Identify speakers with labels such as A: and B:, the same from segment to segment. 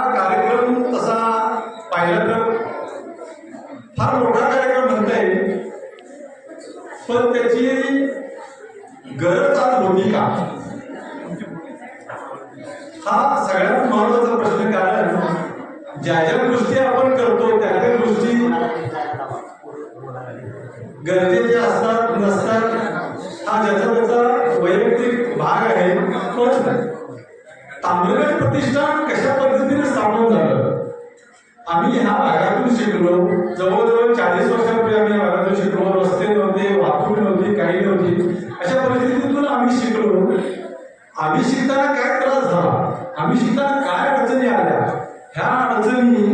A: कार्यक्रम तसा पाहिला तर फार मोठा कार्यक्रम म्हणता येईल. पण त्याची गरज आज होती का? हा सगळ्यात महत्त्वाचा प्रश्न कारण ज्या ज्या गोष्टी आपण करतो त्या त्या गोष्टी गरजेच्या असतात. चाळीस वर्षापूर्वी आम्ही या शिकलो रस्ते नव्हते वाहतूक नव्हती काही नव्हती अशा परिस्थितीतून आम्ही शिकलो आम्ही शिकताना काय त्रास झाला आम्ही शिकताना काय अडचणी आल्या ह्या अडचणी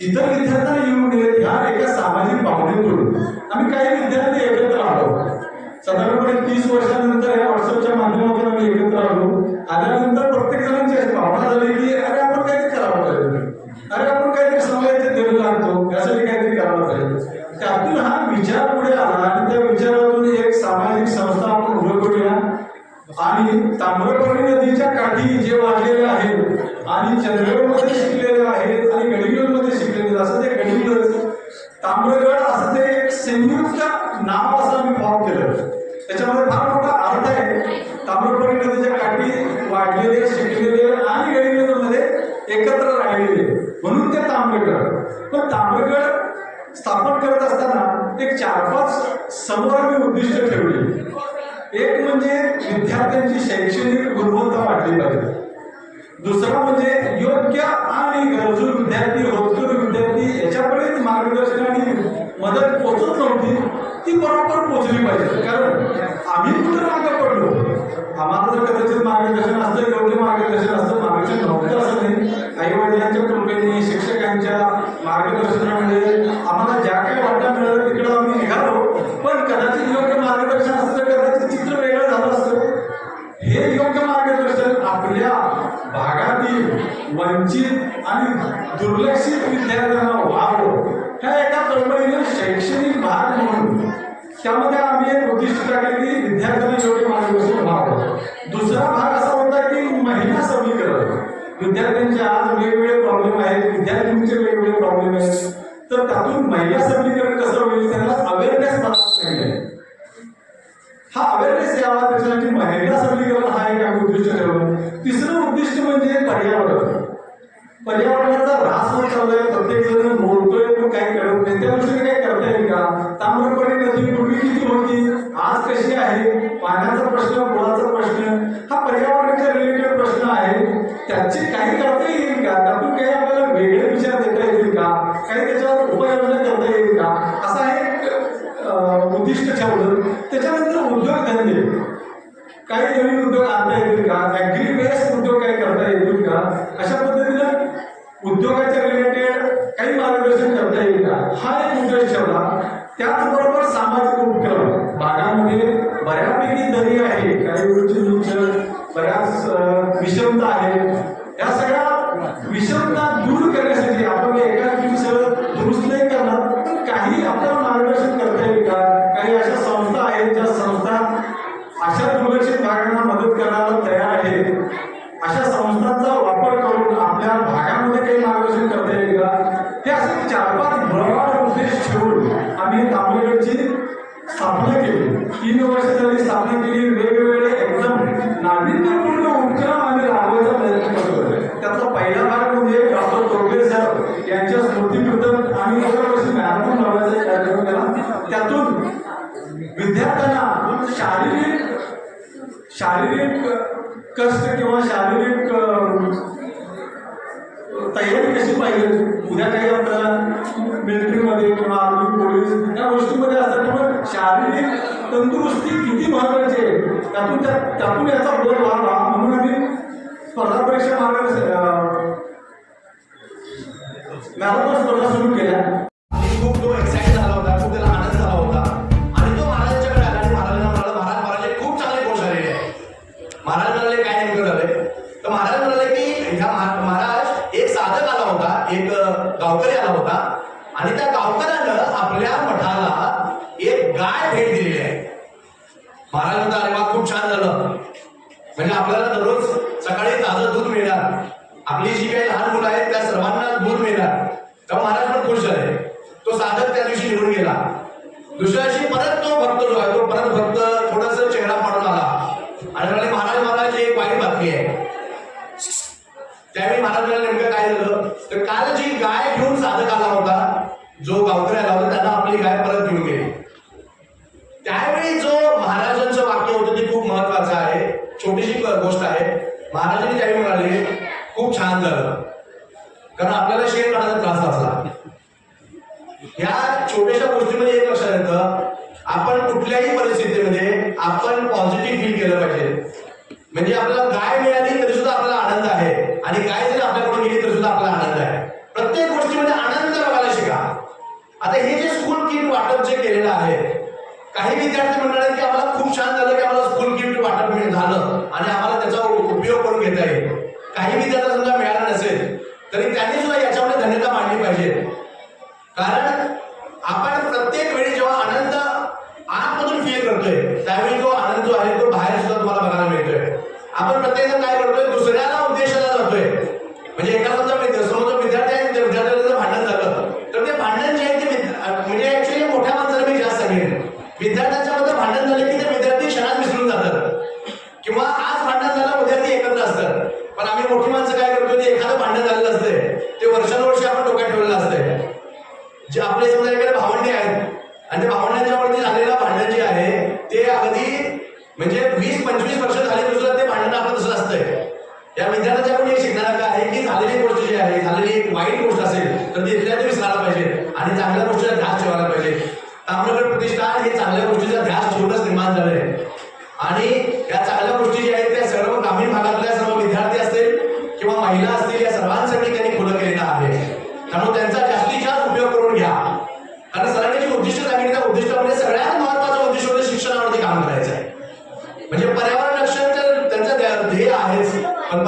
A: इतर विद्यार्थ्यांना येऊ नयेत ह्या एका सामाजिक भावनेतून आम्ही काही विद्यार्थी एकत्र आलो साधारणपणे तीस वर्षानंतर या व्हॉट्सअपच्या माध्यमातून आम्ही एकत्र आलो आल्यानंतर प्रत्येक जणांची भावना झाली की अरे आपण काहीतरी करावं पाहिजे अरे आपण काहीतरी समाजाचे देऊ लागतो यासाठी काहीतरी करावं पाहिजे त्यातून हा विचार पुढे आला आणि त्या विचारातून एक सामाजिक संस्था आपण उभं करूया. आणि ताम्रपर्णी नदीच्या काठी जे वाढलेले आहेत आणि चंद्रगडमध्ये शिकलेले आहेत आणि गडिंगलमध्ये शिकलेले असं ते गडिंगल ताम्रगड असं ते एक संयुक्त नाव असं आम्ही फॉर्म केलं. त्याच्यामध्ये फार मोठा अर्थ आहे. ताम्रपर्णी नदीच्या काठी वाढलेले शिकलेले आणि गडिंगलमध्ये एकत्र राहिलेले. म्हणून ते ताम्रगड. पण ताम्रगड स्थापन करत असताना एक चार पाच समोर उद्दिष्ट ठेवली. एक म्हणजे विद्यार्थ्यांची शैक्षणिक गुणवत्ता वाढली पाहिजे. दुसरा म्हणजे योग्य आणि गरजू विद्यार्थी होतकरू विद्यार्थी याच्यापर्यंत मार्गदर्शन आणि मदत पोचत नव्हती ती बरोबर पोचली पाहिजे. कारण आम्ही कुठं मागे पडलो? आम्हाला तर कदाचित मार्गदर्शन असतं योग्य मार्गदर्शन असतं मार्गदर्शन नव्हतं असं नाही. आई वडिलांच्या कृपेने शिक्षकांच्या मार्गदर्शनामध्ये आम्हाला ज्या काही वाटा मिळालं तिकडं आम्ही निघालो. पण कदाचित योग्य मार्गदर्शन असतं कदाचित चित्र वेगळं झालं असतं. हे योग्य मार्गदर्शन आपल्या भागातील वंचित आणि दुर्लक्षित विद्यार्थ्यांना व्हावं. ह्या एका चळवळीने शैक्षणिक भाग म्हणून? त्यामध्ये आम्ही एक केली टाकले की विद्यार्थ्यांना योग्य मार्गदर्शन व्हावं दुसरा भाग असा होता की महिला सबलीकरण. विद्यार्थ्यांचे आज वेगवेगळे प्रॉब्लेम आहेत विद्यार्थ्यांचे वेगवेगळे प्रॉब्लेम आहेत. तर त्यातून महिला सबलीकरण कसं होईल त्यांना अवेअरनेस नाही हा अवेअरनेस यावा त्याच्यासाठी महिला सबलीकरण हा एक आम्ही उद्दिष्ट ठेवलं तिसरं उद्दिष्ट म्हणजे पर्यावरण. पर्यावरणाचा ऱ्हास होत चाललाय प्रत्येक जण बोलतोय पण काही करत नाही. त्या दृष्टीने काही करता येईल का? ताम्रपर्णी नदी आज कशी आहे? पाण्याचा प्रश्न गुळाचा प्रश्न हा पर्यावरणाच्या रिलेटेड प्रश्न आहे. त्याची काही करता येईल का? त्यातून काही आपल्याला वेगळे विचार देता येतील का? काही त्याच्यावर उपाययोजना करता येईल का? असा एक उद्दिष्ट ठेवलं. त्याच्यानंतर उद्योगधंदे काही नवीन उद्योग आणता येतील का? ऍग्री बेस्ड उद्योग काही करता येतील का? अशा पद्धतीनं उद्योगाच्या रिलेटेड काही मार्गदर्शन करता येईल का? हा एक उद्देश ठेवला. त्याचबरोबर सामाजिक उपक्रम. भागामध्ये बऱ्यापैकी दरी आहे. काही उच्च नीच बऱ्याच विषमता आहे. या सगळ्या विषमता दूर करण्यासाठी आपण एका दिवसात दुरुस्त नाही करणार काही आपल्याला मार्गदर्शन करता येईल का? काही अशा संस्था आहेत ज्या संस्था अशा दुर्लक्षित भागांना मदत करायला तयार आहेत. अशा संस्थांचा वापर करून आपल्या शारीरिक कष्ट किंवा शारीरिक तयारी कशी पाहिजे? उद्या काही आपल्याला मिलिटरीमध्ये किंवा आर्मी पोलीस या गोष्टीमध्ये असतात त्यामुळे शारीरिक तंदुरुस्ती किती महत्वाची आहे? त्यातून त्या त्यातून याचा बोध व्हावा म्हणून आम्ही स्पर्धा परीक्षा मार्गाने मॅरेथॉन स्पर्धा सुरू केल्या.
B: महाराज म्हणतात अरे वा खूप छान झालं. म्हणजे आपल्याला दररोज सकाळी ताजं दूध मिळणार. आपली जी काही लहान मुलं आहेत त्या सर्वांना दूध मिळणार. तेव्हा महाराज पण खुश झाले. तो साधक त्या दिवशी निघून गेला. दुसऱ्या दिवशी परत तो भक्त जो आहे महाराजांनी त्यावेळी म्हणाले खूप छान झालं. कारण आपल्याला शेण काढायचा त्रास असला या छोट्याशा गोष्टीमध्ये एक लक्षात येतं. आपण कुठल्याही परिस्थितीमध्ये आपण पॉझिटिव्ह फील केलं पाहिजे. म्हणजे आपल्याला गाय मिळाली तरी सुद्धा आपल्याला आनंद आहे. आणि गाय जर आपल्याकडून गेली तरी सुद्धा आपल्याला आनंद आहे. प्रत्येक गोष्टीमध्ये आनंद बघायला शिका. आता हे जे स्कूल किट वाटप जे केलेलं आहे काही विद्यार्थी म्हणणार की आम्हाला खूप छान झालं की आम्हाला स्कूल किट वाटप झालं. आणि आम्हाला त्याचा उ- उपयोग करून घेता येईल काही विद्यार्थ्यांना समजा मिळालं नसेल तरी त्यांनी सुद्धा याच्यामध्ये धन्यता मांडली पाहिजे कारण आपण प्रत्येक वेळी जेव्हा आनंद आतमधून फील करतोय त्यावेळी तो आनंद जो आहे तो बाहेर सुद्धा तुम्हाला बघायला मिळतोय आपण प्रत्येक जण काय करतोय दुसऱ्याला उद्देशाला जातोय म्हणजे एका समजा विद्या- समोरचा विद्यार्थी आहे त्या विद्यार्थ्याला जर भांडण झालं तर ते भांडण जे आहे ते विद- म्हणजे ऍक्च्युली मोठ्या माणसाला मी जास्त सांगेन विद्यार्थ्यांच्या मध्ये भांडण झाले की ते विद्यार्थी क्षणात विसरून जातात किंवा आज भांडण झालं उद्या ते एकत्र असतात पण आम्ही मोठी माणसं काय करतो ते एखादं भांडण झालेलं असते ते वर्षानुवर्षे आपण डोक्यात ठेवलेलं असतंय जे आपले समजा एखादे भावंडे आहेत आणि त्या भावंडांच्या वरती झालेलं भांडण जे आहे ते अगदी म्हणजे वीस पंचवीस वर्ष झाली सुद्धा ते भांडण आपलं तसं असतंय. या विद्यार्थ्याच्याकडून हे शिकणारा काय आहे की झालेली गोष्ट जी आहे झालेली एक वाईट गोष्ट असेल तर ती इथल्या ते विसरायला पाहिजे आणि चांगल्या गोष्टीचा ध्यास ठेवायला पाहिजे. ताम्रगड प्रतिष्ठान हे चांगल्या गोष्टीचा ध्यास ठेवूनच निर्माण Al